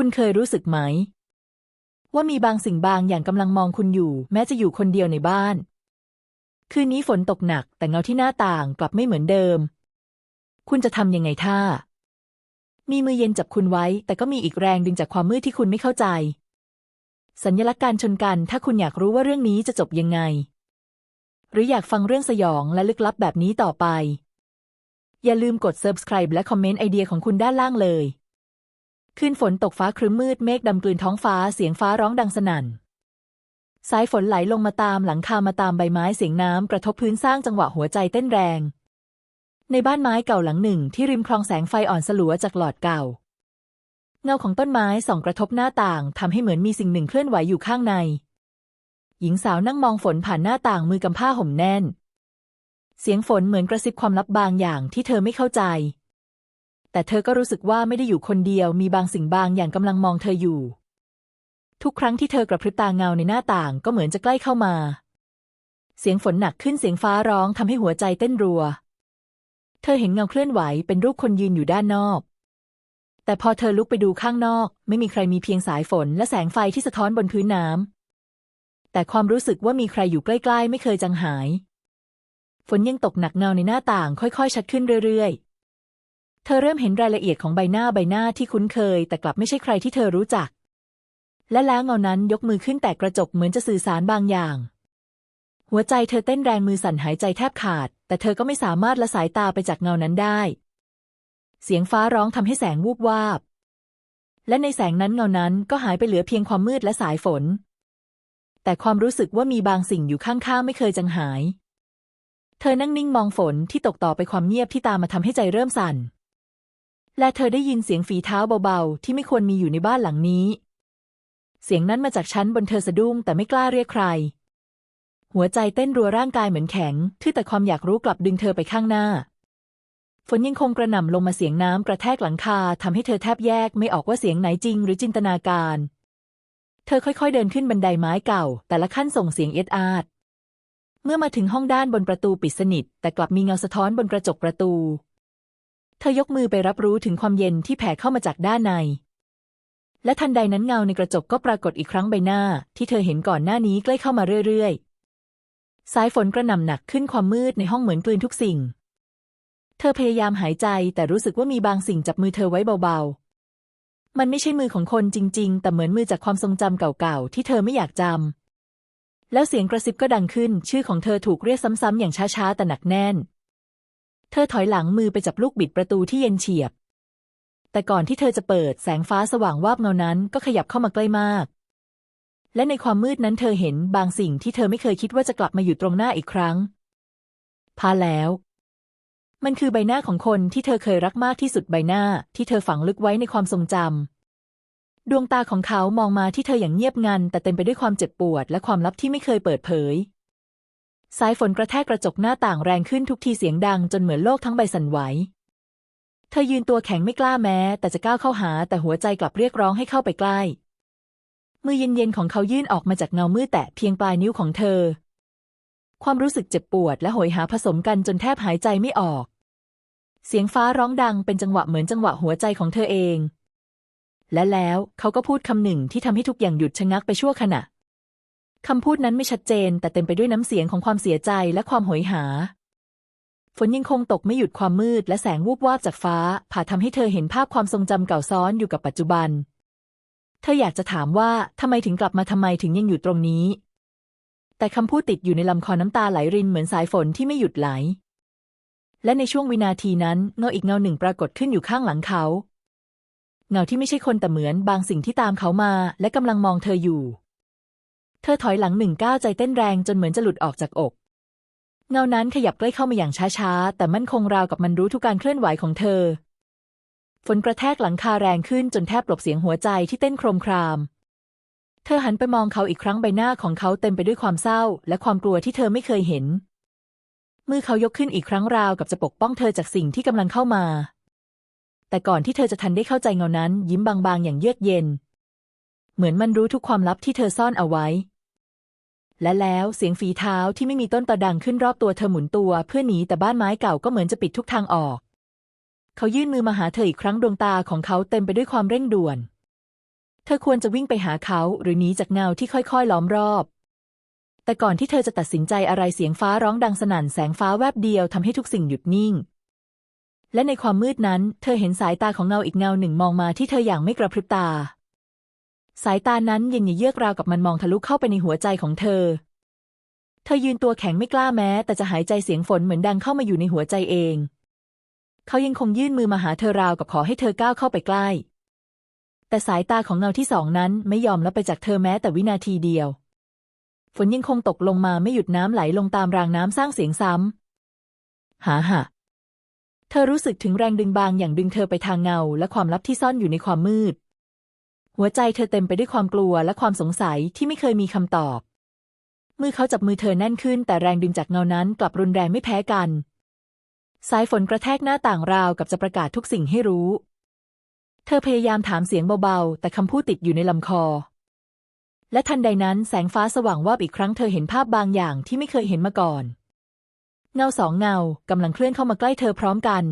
คุณเคยรู้สึกไหม ว่ามีบางสิ่งบางอย่างกำลังมองคุณอยู่ แม้จะอยู่คนเดียวในบ้าน คืนนี้ฝนตกหนัก แต่เงาที่หน้าต่างกลับไม่เหมือนเดิม คุณจะทำยังไงถ้า มีมือเย็นจับคุณไว้ แต่ก็มีอีกแรงดึงจากความมืดที่คุณไม่เข้าใจ สัญลักษณ์การชนกัน ถ้าคุณอยากรู้ว่าเรื่องนี้จะจบยังไง หรืออยากฟังเรื่องสยองและลึกลับแบบนี้ต่อไป อย่าลืมกด subscribe และคอมเมนต์ไอเดียของคุณด้านล่างเลย คืนฝนตกฟ้าครึ้มมืดเมฆดำกลืนท้องฟ้าเสียงฟ้าร้องดังสนั่น สายฝนไหลลงมาตามหลังคามาตามใบไม้เสียงน้ำกระทบพื้นสร้างจังหวะหัวใจเต้นแรง ในบ้านไม้เก่าหลังหนึ่งที่ริมคลองแสงไฟอ่อนสลัวจากหลอดเก่า เงาของต้นไม้ส่องกระทบหน้าต่างทำให้เหมือนมีสิ่งหนึ่งเคลื่อนไหวอยู่ข้างใน หญิงสาวนั่งมองฝนผ่านหน้าต่างมือกำผ้าห่มแน่น เสียงฝนเหมือนกระซิบความลับบางอย่างที่เธอไม่เข้าใจ แต่เธอก็รู้สึกว่าไม่ได้อยู่คนเดียวมีบางสิ่งบางอย่างกำลังมองเธออยู่ ทุกครั้งที่เธอกระพริบตาเงาในหน้าต่างก็เหมือนจะใกล้เข้ามา เสียงฝนหนักขึ้นเสียงฟ้าร้องทำให้หัวใจเต้นรัว เธอเห็นเงาเคลื่อนไหวเป็นรูปคนยืนอยู่ด้านนอก แต่พอเธอลุกไปดูข้างนอก ไม่มีใครมีเพียงสายฝนและแสงไฟที่สะท้อนบนพื้นน้ำแต่ความรู้สึกว่ามีใครอยู่ใกล้ ๆ ไม่เคยจางหาย ฝนยังตกหนักเงาในหน้าต่าง ค่อยๆ ชัดขึ้นเรื่อยๆ เธอเริ่มเห็นรายละเอียดของใบหน้าใบหน้าที่คุ้นเคย แต่กลับไม่ใช่ใครที่เธอรู้จัก และแล้วเงานั้นยกมือขึ้นแต่กระจกเหมือนจะสื่อสารบางอย่าง หัวใจเธอเต้นแรงมือสั่นหายใจแทบขาด แต่เธอก็ไม่สามารถละสายตาไปจากเงานั้นได้ เสียงฟ้าร้องทำให้แสงวูบวาบ และในแสงนั้นเงานั้นก็หายไปเหลือเพียงความมืดและสายฝน แต่ความรู้สึกว่ามีบางสิ่งอยู่ข้างๆไม่เคยจางหาย เธอนั่งนิ่งมองฝนที่ตกต่อไปความเงียบที่ตามมาทำให้ใจเริ่มสั่น และเธอได้ยินเสียงฝีเท้าเบาๆ ที่ไม่ควรมีอยู่ในบ้านหลังนี้ เสียงนั้นมาจากชั้นบนเธอสะดุ้งแต่ไม่กล้าเรียกใคร หัวใจเต้นรัวร่างกายเหมือนแข็งที่แต่ความอยากรู้กลับดึงเธอไปข้างหน้า ฝนยังคงกระหน่ำลงมาเสียงน้ำกระแทกหลังคาทำให้เธอแทบแยกไม่ออกว่าเสียงไหนจริงหรือจินตนาการ เธอค่อยๆเดินขึ้นบันไดไม้เก่า แต่ละขั้นส่งเสียงเอ็ดอาดเมื่อมาถึงห้องด้านบนประตูปิดสนิท แต่กลับมีเงาสะท้อนบนกระจกประตู เธอยกมือไปรับรู้ถึงความเย็นที่แผ่เข้ามาจากด้านใน และทันใดนั้นเงาในกระจกก็ปรากฏอีกครั้งใบหน้า ที่เธอเห็นก่อนหน้านี้ใกล้เข้ามาเรื่อยๆ สายฝนกระหน่ำหนักขึ้นความมืดในห้องเหมือนกลืนทุกสิ่ง เธอพยายามหายใจแต่รู้สึกว่ามีบางสิ่งจับมือเธอไว้เบาๆ มันไม่ใช่มือของคนจริง ๆ แต่เหมือนมือจากความทรงจำเก่าๆที่เธอไม่อยากจำแล้วเสียงกระซิบก็ดังขึ้น ชื่อของเธอถูกเรียกซ้ำๆอย่างช้าๆแต่หนักแน่น เธอถอยหลังมือไปจับลูกบิดประตูที่เย็นเฉียบ แต่ก่อนที่เธอจะเปิดแสงฟ้าสว่างวาบเงานั้นก็ขยับเข้ามาใกล้มาก และในความมืดนั้นเธอเห็นบางสิ่งที่เธอไม่เคยคิดว่าจะกลับมาอยู่ตรงหน้าอีกครั้ง พาแล้ว มันคือใบหน้าของคนที่เธอเคยรักมากที่สุดใบหน้าที่เธอฝังลึกไว้ในความทรงจำดวงตาของเขามองมาที่เธออย่างเงียบงันแต่เต็มไปด้วยความเจ็บปวดและความลับที่ไม่เคยเปิดเผย สายฝนกระแทกกระจกหน้าต่างแรงขึ้นทุกทีเสียงดังจนเหมือนโลกทั้งใบสั่นไหว เธอยืนตัวแข็งไม่กล้าแม้ แต่จะก้าวเข้าหาแต่หัวใจกลับเรียกร้องให้เข้าไปใกล้ มือเย็นๆของเขายื่นออกมาจากเงามืดแตะเพียงปลายนิ้วของเธอ ความรู้สึกเจ็บปวดและโหยหาผสมกันจนแทบหายใจไม่ออก เสียงฟ้าร้องดังเป็นจังหวะเหมือนจังหวะหัวใจของเธอเอง และแล้วเขาก็พูดคำหนึ่งที่ทำให้ทุกอย่างหยุดชะงักไปชั่วขณะ คำพูดนั้นไม่ชัดเจน แต่เต็มไปด้วยน้ำเสียงของความเสียใจและความโหยหา ฝนยังคงตกไม่หยุดความมืด และแสงวูบวาบจากฟ้า ผ่าทำให้เธอเห็นภาพความทรงจำเก่าซ้อนอยู่กับปัจจุบัน เธออยากจะถามว่าทำไมถึงกลับมาทำไมถึงยังอยู่ตรงนี้ แต่คำพูดติดอยู่ในลำคอน้ำตาไหลรินเหมือนสายฝนที่ไม่หยุดไหล และในช่วงวินาทีนั้นเงาอีกเงาหนึ่งปรากฏขึ้นอยู่ข้างหลังเขา เงาที่ไม่ใช่คนแต่เหมือนบางสิ่งที่ตามเขามา และกำลังมองเธออยู่ เธอถอยหลังหนึ่งก้าวใจเต้นแรงจนเหมือนจะหลุดออกจากอก เงานั้นขยับใกล้เข้ามาอย่างช้าๆ แต่มั่นคงราวกับมันรู้ทุกการเคลื่อนไหวของเธอ ฝนกระแทกหลังคาแรงขึ้นจนแทบปลบเสียงหัวใจที่เต้นโครมคราม เธอหันไปมองเขาอีกครั้งใบหน้าของเขาเต็มไปด้วยความเศร้า และความกลัวที่เธอไม่เคยเห็น มือเขายกขึ้นอีกครั้งราวกับจะปกป้องเธอจากสิ่งที่กำลังเข้ามา แต่ก่อนที่เธอจะทันได้เข้าใจเงานั้น ยิ้มบางๆอย่างเยือกเย็น เหมือนมันรู้ทุกความลับที่เธอซ่อนเอาไว้ และแล้วเสียงฝีเท้าที่ไม่มีต้นตอดังขึ้นรอบตัวเธอหมุนตัวเพื่อหนีแต่บ้านไม้เก่าก็เหมือนจะปิดทุกทางออก เขายื่นมือมาหาเธออีกครั้งดวงตาของเขาเต็มไปด้วยความเร่งด่วน เธอควรจะวิ่งไปหาเขาหรือหนีจากเงาที่ค่อยๆล้อมรอบ แต่ก่อนที่เธอจะตัดสินใจอะไรเสียงฟ้าร้องดังสนั่นแสงฟ้าแวบเดียวทำให้ทุกสิ่งหยุดนิ่งและในความมืดนั้น เธอเห็นสายตาของเงาอีกเงาหนึ่งมองมาที่เธออย่างไม่กระพริบตา สายตานั้นเย็นเยือกราวกับมันมองทะลุเข้าไปในหัวใจของเธอ เธอยืนตัวแข็งไม่กล้าแม้ แต่จะหายใจเสียงฝนเหมือนดังเข้ามาอยู่ในหัวใจเอง เขายังคงยื่นมือมาหาเธอราวกับขอให้เธอก้าวเข้าไปใกล้ แต่สายตาของเงาที่สองนั้นไม่ยอมละไปจากเธอแม้แต่วินาทีเดียว ฝนยังคงตกลงมาไม่หยุดน้ำไหลลงตามรางน้ำสร้างเสียงซ้ำหาหะเธอรู้สึกถึงแรงดึงบางอย่างดึงเธอไปทางเงาและความลับที่ซ่อนอยู่ในความมืด หัวใจเธอเต็มไปด้วยความกลัวและความสงสัยที่ไม่เคยมีคำตอบ มือเขาจับมือเธอแน่นขึ้น แต่แรงดึงจากเงานั้นกลับรุนแรงไม่แพ้กัน สายฝนกระแทกหน้าต่างราวกับจะประกาศทุกสิ่งให้รู้ เธอพยายามถามเสียงเบาๆ แต่คำพูดติดอยู่ในลำคอ และทันใดนั้นแสงฟ้าสว่างวาบอีกครั้งเธอเห็นภาพบางอย่างที่ไม่เคยเห็นมาก่อน เงาสองเงากำลังเคลื่อนเข้ามาใกล้เธอพร้อมกัน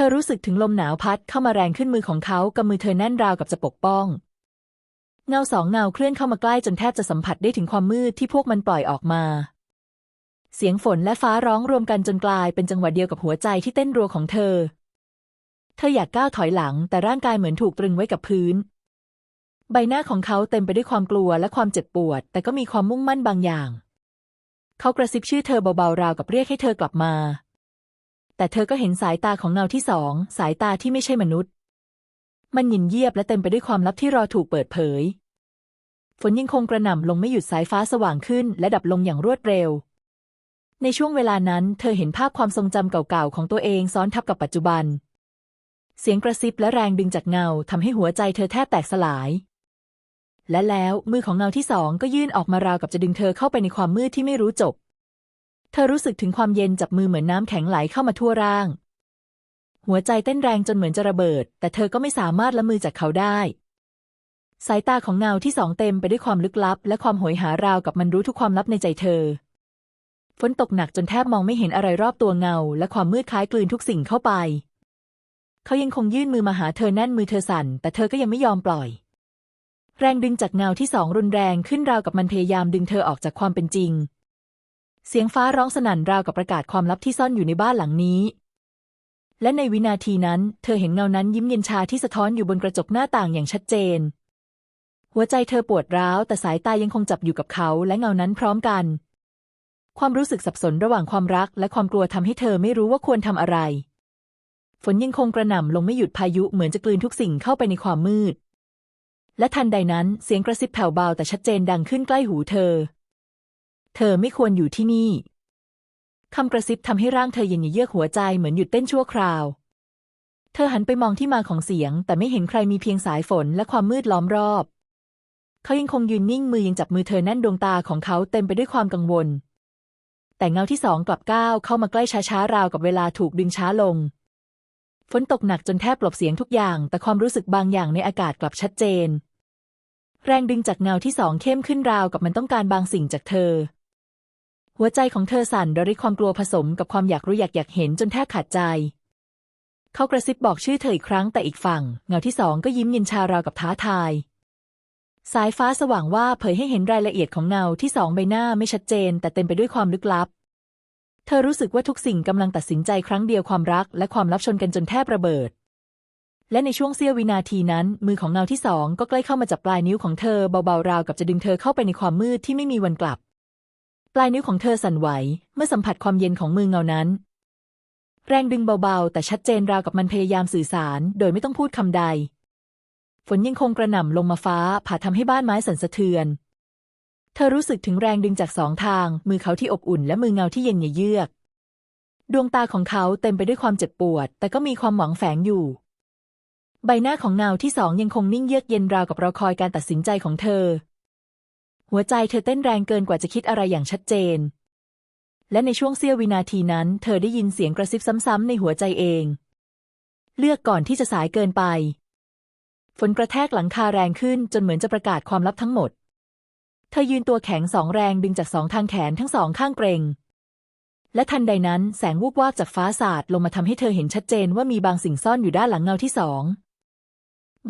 ธอรู้สึกถึงลมหนาวพัดเข้ามาแรงขึ้นมือของเขากำมือเธอแน่นราวกับจะปกป้อง เงาสองเงาเคลื่อนเข้ามาใกล้จนแทบจะสัมผัสได้ถึงความมืดที่พวกมันปล่อยออกมา เสียงฝนและฟ้าร้องรวมกันจนกลายเป็นจังหวะเดียวกับหัวใจที่เต้นรัวของเธอ เธออยากก้าวถอยหลังแต่ร่างกายเหมือนถูกตรึงไว้กับพื้น ใบหน้าของเขาเต็มไปด้วยความกลัวและความเจ็บปวด แต่ก็มีความมุ่งมั่นบางอย่าง เขากระซิบชื่อเธอเบาๆราวกับเรียกให้เธอกลับมา แต่เธอก็เห็นสายตาของเงาที่สอง สายตาที่ไม่ใช่มนุษย์ มันหยินเยียบและเต็มไปด้วยความลับที่รอถูกเปิดเผย ฝนยังคงกระหน่ำลงไม่หยุดสายฟ้าสว่างขึ้น และดับลงอย่างรวดเร็ว ในช่วงเวลานั้น เธอเห็นภาพความทรงจำเก่าๆของตัวเองซ้อนทับกับปัจจุบัน เสียงกระซิบและแรงดึงจากเงาทำให้หัวใจเธอแทบแตกสลาย และแล้วมือของเงาที่สองก็ยื่นออกมาราวกับจะดึงเธอเข้าไปในความมืดที่ไม่รู้จบ เธอรู้สึกถึงความเย็นจับมือเหมือนน้ำแข็งไหลเข้ามาทั่วร่าง หัวใจเต้นแรงจนเหมือนจะระเบิด แต่เธอก็ไม่สามารถละมือจากเขาได้ สายตาของเงาที่สองเต็มไปด้วยความลึกลับ และความโหยหาราวกับมันรู้ทุกความลับในใจเธอ ฝนตกหนักจนแทบมองไม่เห็นอะไรรอบตัวเงา และความมืดคล้ายกลืนทุกสิ่งเข้าไป เขายังคงยื่นมือมาหาเธอแน่นมือเธอสั่น แต่เธอก็ยังไม่ยอมปล่อยแรงดึงจากเงาที่สองรุนแรงขึ้นราวกับมันพยายามดึงเธอออกจากความเป็นจริง เสียงฟ้าร้องสนั่นราวกับประกาศความลับที่ซ่อนอยู่ในบ้านหลังนี้ และในวินาทีนั้น เธอเห็นเงานั้นยิ้มเย็นชาที่สะท้อนอยู่บนกระจกหน้าต่างอย่างชัดเจน หัวใจเธอปวดร้าว แต่สายตายังคงจับอยู่กับเขาและเงานั้นพร้อมกัน ความรู้สึกสับสนระหว่างความรักและความกลัวทำให้เธอไม่รู้ว่าควรทำอะไร ฝนยังคงกระหน่ำลงไม่หยุดพายุเหมือนจะกลืนทุกสิ่งเข้าไปในความมืด และทันใดนั้นเสียงกระซิบแผ่วเบาแต่ชัดเจนดังขึ้นใกล้หูเธอ เธอไม่ควรอยู่ที่นี่คำกระซิบทำให้ร่างเธอเย็นเยือกหัวใจเหมือนหยุดเต้นชั่วคราว เธอหันไปมองที่มาของเสียง แต่ไม่เห็นใครมีเพียงสายฝนและความมืดล้อมรอบ เขายังคงยืนนิ่งมือยังจับมือเธอแน่นดวงตาของเขาเต็มไปด้วยความกังวล แต่เงาที่สองกลับก้าวเข้ามาใกล้ช้าๆราวกับเวลาถูกดึงช้าลง ฝนตกหนักจนแทบกลบเสียงทุกอย่าง แต่ความรู้สึกบางอย่างในอากาศกลับชัดเจน แรงดึงจากเงาที่สองเข้มขึ้นราวกับมันต้องการบางสิ่งจากเธอ หัวใจของเธอสั่นด้วยความกลัวผสมกับความอยากรู้อยากอยากเห็นจนแทบขาดใจ เขากระซิบบอกชื่อเธออีกครั้งแต่อีกฝั่ง เงาที่สองก็ยิ้มเย็นชาราวกับท้าทาย สายฟ้าสว่างว่าเผยให้เห็นรายละเอียดของเงาที่สองใบหน้าไม่ชัดเจน แต่เต็มไปด้วยความลึกลับ เธอรู้สึกว่าทุกสิ่งกำลังตัดสินใจครั้งเดียวความรัก และความลับชนกันจนแทบระเบิด และในช่วงเสี้ยววินาทีนั้น มือของเงาที่สองก็ใกล้เข้ามาจับปลายนิ้วของเธอเบาๆราวกับจะดึงเธอเข้าไปในความมืดที่ไม่มีวันกลับ ปลายนิ้วของเธอสั่นไหว เมื่อสัมผัสความเย็นของมือเงานั้น แรงดึงเบาๆ แต่ชัดเจนราวกับมันพยายามสื่อสาร โดยไม่ต้องพูดคำใด ฝนยังคงกระหน่ำลงมาฟ้า ผ่าทำให้บ้านไม้สั่นสะเทือน เธอรู้สึกถึงแรงดึงจากสองทาง มือเขาที่อบอุ่นและมือเงาที่เย็นเยือก ดวงตาของเขาเต็มไปด้วยความเจ็บปวด แต่ก็มีความหวังแฝงอยู่ใบหน้าของเงาที่สองยังคงนิ่งเยือกเย็นราวกับรอคอยการตัดสินใจของเธอ หัวใจเธอเต้นแรงเกินกว่าจะคิดอะไรอย่างชัดเจน และในช่วงเสี้ยววินาทีนั้น เธอได้ยินเสียงกระซิบซ้ำๆในหัวใจเอง เลือกก่อนที่จะสายเกินไป ฝนกระแทกหลังคาแรงขึ้นจนเหมือนจะประกาศความลับทั้งหมด เธอยืนตัวแข็งสองแรงดึงจากสองทางแขนทั้งสองข้างเกรง และทันใดนั้นแสงวูบวาบจากฟ้าสาดลงมาทำให้เธอเห็นชัดเจนว่ามีบางสิ่งซ่อนอยู่ด้านหลังเงาที่สอง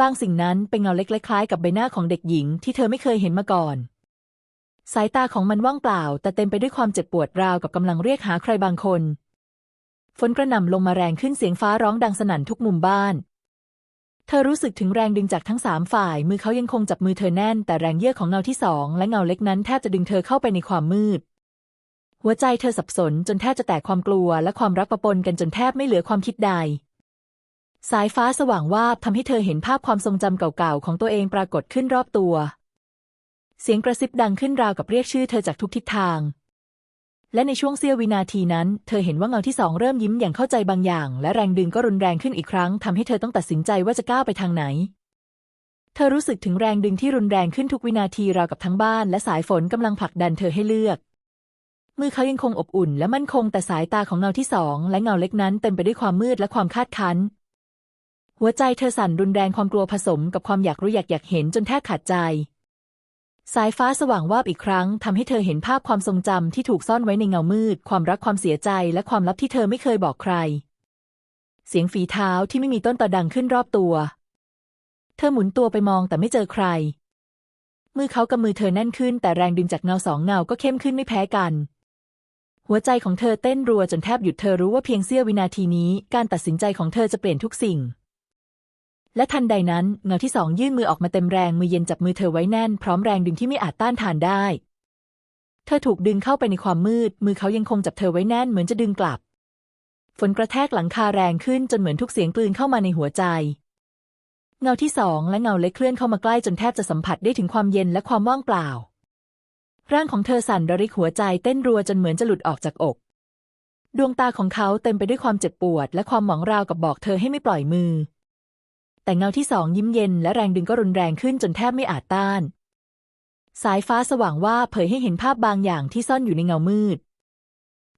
บางสิ่งนั้นเป็นเงาเล็กๆคล้ายกับใบหน้าของเด็กหญิงที่เธอไม่เคยเห็นมาก่อน สายตาของมันว่างเปล่า แต่เต็มไปด้วยความเจ็บปวดราวกับกำลังเรียกหาใครบางคน ฝนกระหน่ำลงมาแรงขึ้นเสียงฟ้าร้องดังสนั่นทุกมุมบ้าน เธอรู้สึกถึงแรงดึงจากทั้งสามฝ่าย มือเขายังคงจับมือเธอแน่น แต่แรงเยื่อของเงาที่สองและเงาเล็กนั้นแทบจะดึงเธอเข้าไปในความมืด หัวใจเธอสับสนจนแทบจะแตกความกลัวและความรักประปนกันจนแทบไม่เหลือความคิดใดสายฟ้าสว่างวาบทำให้เธอเห็นภาพความทรงจำเก่าๆ ของตัวเองปรากฏขึ้นรอบตัว เสียงกระซิบดังขึ้นราวกับเรียกชื่อเธอจากทุกทิศทาง และในช่วงเสี้ยววินาทีนั้น เธอเห็นว่าเงาที่สองเริ่มยิ้มอย่างเข้าใจบางอย่าง และแรงดึงก็รุนแรงขึ้นอีกครั้งทำให้เธอต้องตัดสินใจว่าจะก้าวไปทางไหน เธอรู้สึกถึงแรงดึงที่รุนแรงขึ้นทุกวินาทีราวกับทั้งบ้าน และสายฝนกำลังผลักดันเธอให้เลือกมือเขายังคงอบอุ่นและมั่นคงแต่สายตาของเงาที่สองและเงาเล็กนั้นเต็มไปด้วยความมืดและความคาดคั้น หัวใจเธอสั่นรุนแรงความกลัวผสมกับความอยากรู้อยากอยากเห็นจนแทบขาดใจ สายฟ้าสว่างวาบอีกครั้งทำให้เธอเห็นภาพความทรงจำที่ถูกซ่อนไว้ในเงามืด ความรักความเสียใจและความลับที่เธอไม่เคยบอกใคร เสียงฝีเท้าที่ไม่มีต้นตอดังขึ้นรอบตัว เธอหมุนตัวไปมองแต่ไม่เจอใคร มือเขากับมือเธอแน่นขึ้น แต่แรงดึงจากเงาสองเงาก็เข้มขึ้นไม่แพ้กัน หัวใจของเธอเต้นรัวจนแทบหยุดเธอรู้ว่าเพียงเสี้ยววินาทีนี้ การตัดสินใจของเธอจะเปลี่ยนทุกสิ่ง และทันใดนั้นเงาที่สองยื่นมือออกมาเต็มแรงมือเย็นจับมือเธอไว้แน่นพร้อมแรงดึงที่ไม่อาจต้านทานได้ เธอถูกดึงเข้าไปในความมืด มือเขายังคงจับเธอไว้แน่นเหมือนจะดึงกลับ ฝนกระแทกหลังคาแรงขึ้นจนเหมือนทุกเสียงกลืนเข้ามาในหัวใจ เงาที่สองและเงาเล็กเคลื่อนเข้ามาใกล้จนแทบจะสัมผัสได้ถึงความเย็นและความว่างเปล่า ร่างของเธอสั่นระริกหัวใจเต้นรัวจนเหมือนจะหลุดออกจากอก ดวงตาของเขาเต็มไปด้วยความเจ็บปวด และความหวังราวกับบอกเธอให้ไม่ปล่อยมือ แต่เงาที่สองยิ้มเย็นและแรงดึงก็รุนแรงขึ้นจนแทบไม่อาจต้าน สายฟ้าสว่างว่าเผยให้เห็นภาพบางอย่างที่ซ่อนอยู่ในเงามืด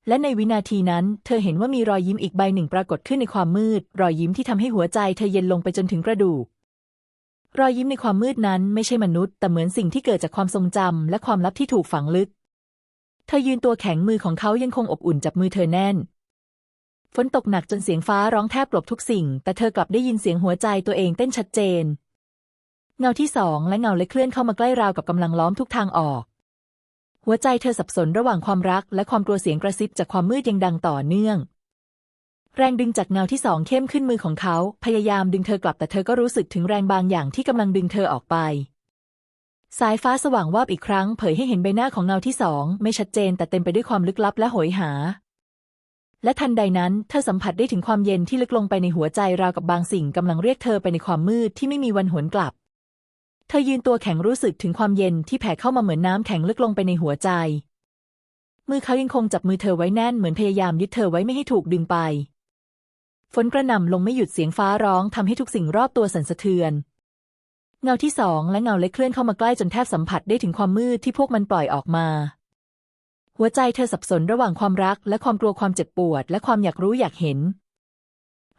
และในวินาทีนั้น เธอเห็นว่ามีรอยยิ้มอีกใบหนึ่งปรากฏขึ้นในความมืด รอยยิ้มที่ทำให้หัวใจเธอเย็นลงไปจนถึงกระดูก รอยยิ้มในความมืดนั้นไม่ใช่มนุษย์ แต่เหมือนสิ่งที่เกิดจากความทรงจำและความลับที่ถูกฝังลึก เธอยืนตัวแข็งมือของเขายังคงอบอุ่นจับมือเธอแน่น ฝนตกหนักจนเสียงฟ้าร้องแทบกลบทุกสิ่ง แต่เธอกลับได้ยินเสียงหัวใจตัวเองเต้นชัดเจน เงาที่สองและเงาเล็กเคลื่อนเข้ามาใกล้ราวกับกำลังล้อมทุกทางออก หัวใจเธอสับสนระหว่างความรักและความกลัวเสียงกระซิบจากความมืดยังดังต่อเนื่อง แรงดึงจากเงาที่สองเข้มขึ้นมือของเขา พยายามดึงเธอกลับแต่เธอก็รู้สึกถึงแรงบางอย่างที่กำลังดึงเธอออกไป สายฟ้าสว่างวาบอีกครั้ง เผยให้เห็นใบหน้าของเงาที่สองไม่ชัดเจนแต่เต็มไปด้วยความลึกลับและโหยหา และทันใดนั้นเธอสัมผัสได้ถึงความเย็นที่ลึกลงไปในหัวใจราวกับบางสิ่งกำลังเรียกเธอไปในความมืดที่ไม่มีวันหวนกลับ เธอยืนตัวแข็งรู้สึกถึงความเย็นที่แผ่เข้ามาเหมือนน้ำแข็งลึกลงไปในหัวใจ มือเขายังคงจับมือเธอไว้แน่นเหมือนพยายามยึดเธอไว้ไม่ให้ถูกดึงไป ฝนกระหน่ำลงไม่หยุดเสียงฟ้าร้องทำให้ทุกสิ่งรอบตัวสั่นสะเทือน เงาที่สองและเงาเล็กเคลื่อนเข้ามาใกล้จนแทบสัมผัสได้ถึงความมืดที่พวกมันปล่อยออกมา หัวใจเธอสับสนระหว่างความรักและความกลัวความเจ็บปวด และความอยากรู้อยากเห็น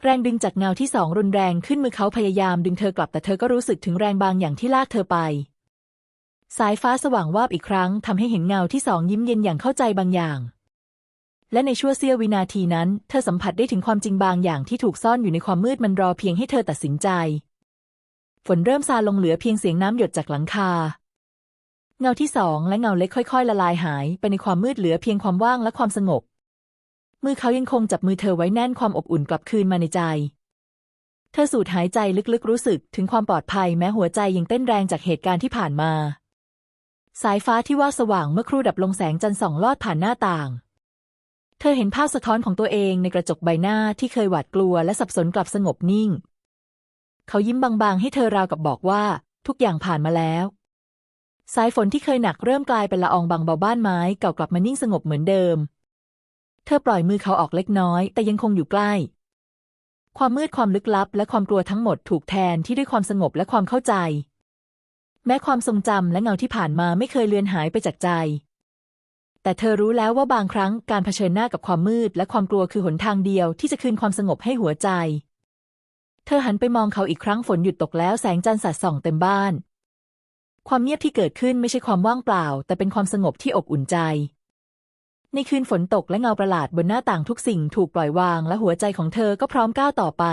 แรงดึงจากเงาที่สองรุนแรงขึ้นมือเขาพยายามดึงเธอกลับแต่เธอก็รู้สึกถึงแรงบางอย่างที่ลากเธอไป สายฟ้าสว่างวาบอีกครั้งทำให้เห็นเงาที่สองยิ้มเย็นอย่างเข้าใจบางอย่าง และในชั่วเสี้ยววินาทีนั้น เธอสัมผัสได้ถึงความจริงบางอย่างที่ถูกซ่อนอยู่ในความมืดมันรอเพียงให้เธอตัดสินใจ ฝนเริ่มซาลงเหลือเพียงเสียงน้ำหยดจากหลังคา เงาที่สองและเงาเล็กค่อย ๆ ละลายหายไปในความมืดเหลือเพียงความว่างและความสงบ มือเขายังคงจับมือเธอไว้แน่นความอบอุ่นกลับคืนมาในใจ เธอสูดหายใจลึกๆ รู้สึกถึงความปลอดภัยแม้หัวใจยังเต้นแรงจากเหตุการณ์ที่ผ่านมา สายฟ้าที่ว่าสว่างเมื่อครู่ดับลงแสงจันทร์ส่องลอดผ่านหน้าต่าง เธอเห็นภาพสะท้อนของตัวเองในกระจกใบหน้าที่เคยหวาดกลัวและสับสนกลับสงบนิ่ง เขายิ้มบางๆ ให้เธอราวกับบอกว่า ทุกอย่างผ่านมาแล้ว สายฝนที่เคยหนักเริ่มกลายเป็นละอองบางเบาบ้านไม้เก่ากลับมานิ่งสงบเหมือนเดิม เธอปล่อยมือเขาออกเล็กน้อย แต่ยังคงอยู่ใกล้ ความมืดความลึกลับ และความกลัวทั้งหมดถูกแทนที่ด้วยความสงบและความเข้าใจ แม้ความทรงจำและเงาที่ผ่านมาไม่เคยเลือนหายไปจากใจ แต่เธอรู้แล้วว่าบางครั้งการเผชิญหน้ากับความมืดและความกลัวคือหนทางเดียวที่จะคืนความสงบให้หัวใจ เธอหันไปมองเขาอีกครั้งฝนหยุดตกแล้วแสงจันทร์สาดส่องเต็มบ้าน ความเงียบที่เกิดขึ้นไม่ใช่ความว่างเปล่า แต่เป็นความสงบที่อบอุ่นใจ ในคืนฝนตกและเงาประหลาดบนหน้าต่างทุกสิ่งถูกปล่อยวางและหัวใจของเธอก็พร้อมก้าวต่อไป